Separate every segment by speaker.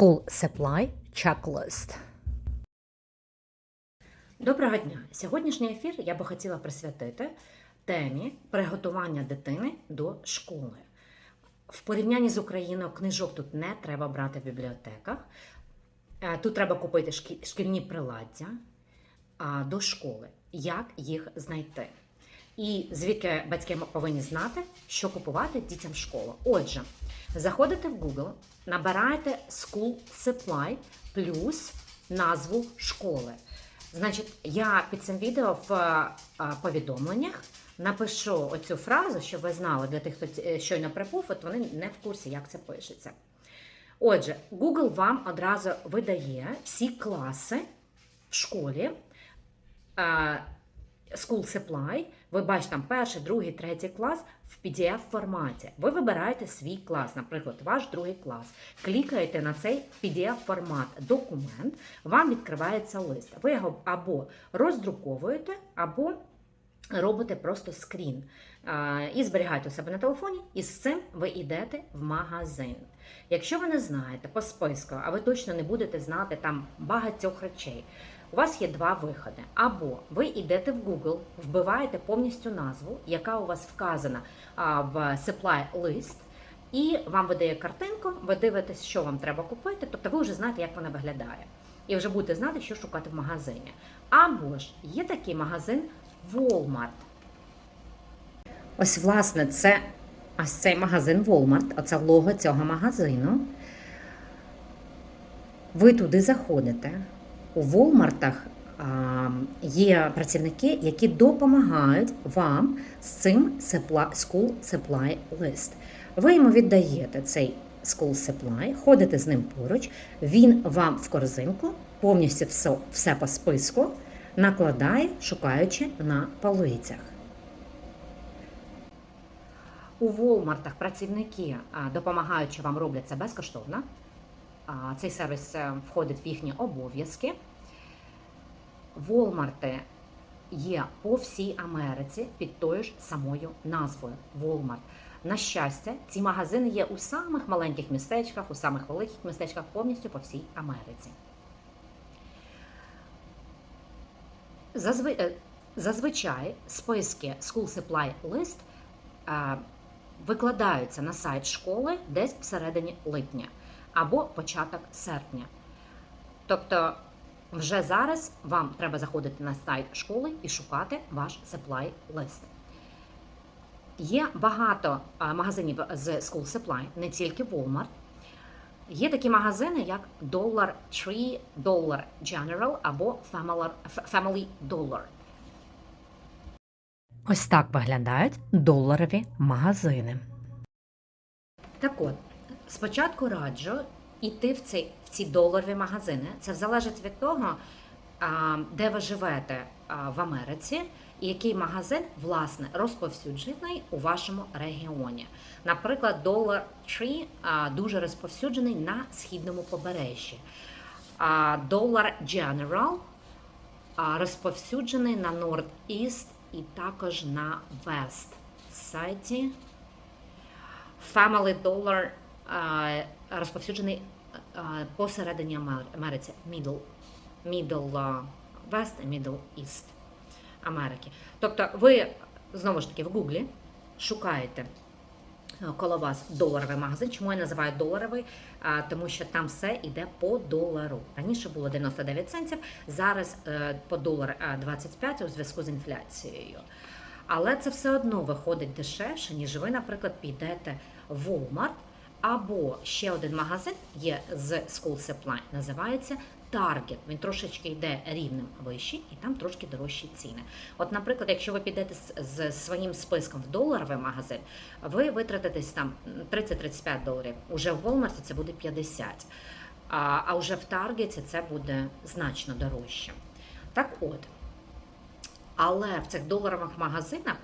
Speaker 1: School Supply Checklist.
Speaker 2: Доброго дня! Сьогоднішній ефір я би хотіла присвятити темі приготування дитини до школи. В порівнянні з Україною книжок тут не треба брати в бібліотеках. Е, Тут треба купити шкільні приладдя до школи. Як їх знайти? І звідки батьки повинні знати, що купувати дітям в школу. Отже, заходите в Google, набираєте School Supply плюс назву школи. Значить, я під цим відео в е, повідомленнях напишу оцю фразу, щоб ви знали для тих, хто е, щойно прибув, от вони не в курсі, як це пишеться. Отже, Google вам одразу видає всі класи в школі. School Supply, ви бачите там перший, другий, третій клас в PDF форматі. Ви вибираєте свій клас, наприклад, ваш другий клас. Клікаєте на цей PDF формат документ, вам відкривається лист. Ви його або роздруковуєте, або робите просто скрін і зберігаєте у себе на телефоні, і з цим ви йдете в магазин. Якщо ви не знаєте по списку, а ви точно не будете знати там багатьох речей, у вас є два виходи. Або ви йдете в Google, вбиваєте повністю назву, яка у вас вказана в supply list, і вам видає картинку, ви дивитесь, що вам треба купити, тобто ви вже знаєте, як вона виглядає. І вже будете знати, що шукати в магазині. Або ж є такий магазин Walmart. Ось, власне, це ось цей магазин Walmart, оце лого цього магазину. Ви туди заходите. У а, є працівники, які допомагають вам з цим School Supply List. Ви йому віддаєте цей School Supply, ходите з ним поруч, він вам в корзинку повністю все, все по списку накладає, шукаючи на полицях. У Волмартах працівники, допомагаючи вам, роблять це безкоштовно. Цей сервіс е, входить в їхні обов'язки. Волмарти є по всій Америці під тою ж самою назвою Walmart. На щастя, ці магазини є у самих маленьких містечках, у самих великих містечках повністю по всій Америці. Е, Зазвичай списки School Supply List е, викладаються на сайт школи десь всередині липня або початок серпня. Тобто, вже зараз вам треба заходити на сайт школи і шукати ваш supply list. Є багато магазинів з School Supply, не тільки Walmart. Є такі магазини, як Dollar Tree, Dollar General або Family Dollar.
Speaker 1: Ось так виглядають доларові магазини.
Speaker 2: Так от, спочатку раджу йти в ці, в ці доларові магазини. Це залежить від того, де ви живете в Америці, і який магазин, власне, розповсюджений у вашому регіоні. Наприклад, Dollar Tree дуже розповсюджений на східному побережжі. Dollar General розповсюджений на North-East і також на Вест сайті. Family Dollar розповсюджений посередині Америці. Middle, middle West і Middle East Америки. Тобто ви знову ж таки в Гуглі шукаєте е, коло вас доларовий магазин. Чому я називаю доларовий? А, Тому що там все йде по долару. Раніше було 99 центів, зараз е, по долар е, 25 у зв'язку з інфляцією. Але це все одно виходить дешевше, ніж ви, наприклад, підете в Walmart. Або ще один магазин є з School Supply, називається Target. Він трошечки йде рівнем вищий і там трошки дорожчі ціни. От, наприклад, якщо ви підете з, з своїм списком в доларовий магазин, ви витратитесь там 30-35 доларів. Уже в Walmart це буде 50. А, а вже в Target це буде значно дорожче. Так от. Але в цих доларових магазинах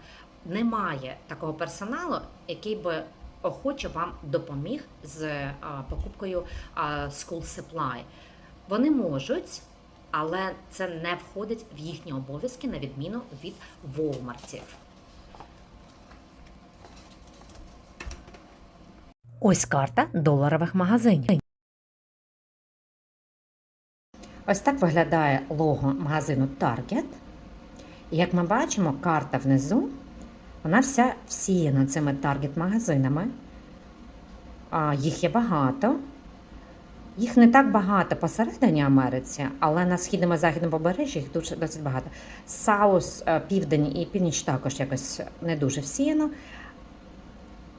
Speaker 2: немає такого персоналу, який би охоче вам допоміг з покупкою School Supply. Вони можуть, але це не входить в їхні обов'язки на відміну від Walmartів.
Speaker 1: Ось карта доларових магазинів. Ось так виглядає лого магазину Target. І як ми бачимо, карта внизу, вона вся всіяна цими Target-магазинами. Їх є багато. Їх не так багато посередині Америці, але на східному і західному побережжі їх дуже досить багато. Саус, е, південь і північ також якось не дуже всіяно.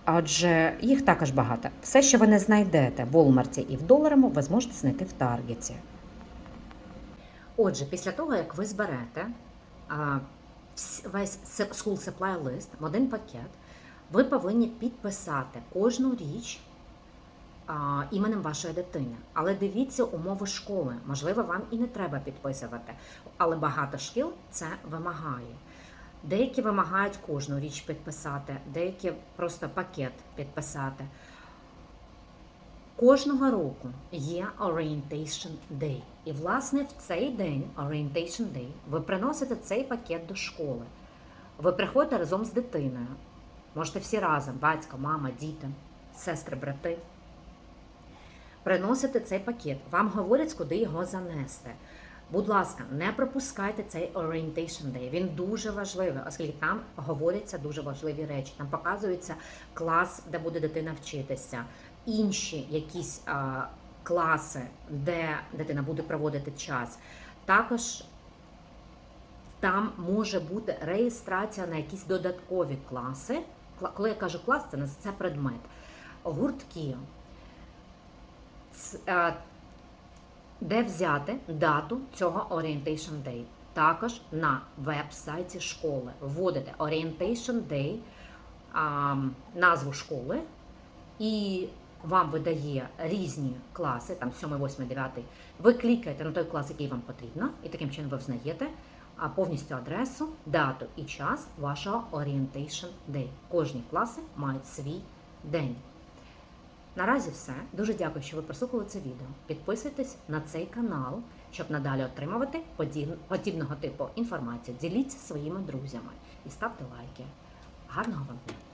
Speaker 1: Отже, їх також багато. Все, що ви не знайдете в Walmart і в доларому, ви зможете знайти в Таргеті.
Speaker 2: Отже, після того, як ви зберете весь school supply list в один пакет, ви повинні підписати кожну річ іменем вашої дитини. Але дивіться умови школи. Можливо, вам і не треба підписувати, але багато шкіл це вимагає. Деякі вимагають кожну річ підписати, деякі просто пакет підписати. Кожного року є Orientation Day. І, власне, в цей день, Orientation Day, ви приносите цей пакет до школи. Ви приходите разом з дитиною. Можете всі разом, батько, мама, діти, сестри, брати. Приносите цей пакет. Вам говорять, куди його занести. Будь ласка, не пропускайте цей Orientation Day. Він дуже важливий, оскільки там говоряться дуже важливі речі. Там показується клас, де буде дитина вчитися, інші якісь а, класи, де дитина буде проводити час. Також там може бути реєстрація на якісь додаткові класи. Коли я кажу клас, це це предмет. Гуртки. Е, де взяти дату цього Orientation Day. Також на веб-сайті школи вводите Orientation Day, назву школи, і вам видає різні класи, там 7, 8, 9. Ви клікаєте на той клас, який вам потрібно, і таким чином ви взнаєте повністю адресу, дату і час вашого Orientation Day. Кожні класи мають свій день. Наразі все. Дуже дякую, що ви прослухали це відео. Підписуйтесь на цей канал, щоб надалі отримувати подібного типу інформацію. Діліться своїми друзями і ставте лайки. Гарного вам дня!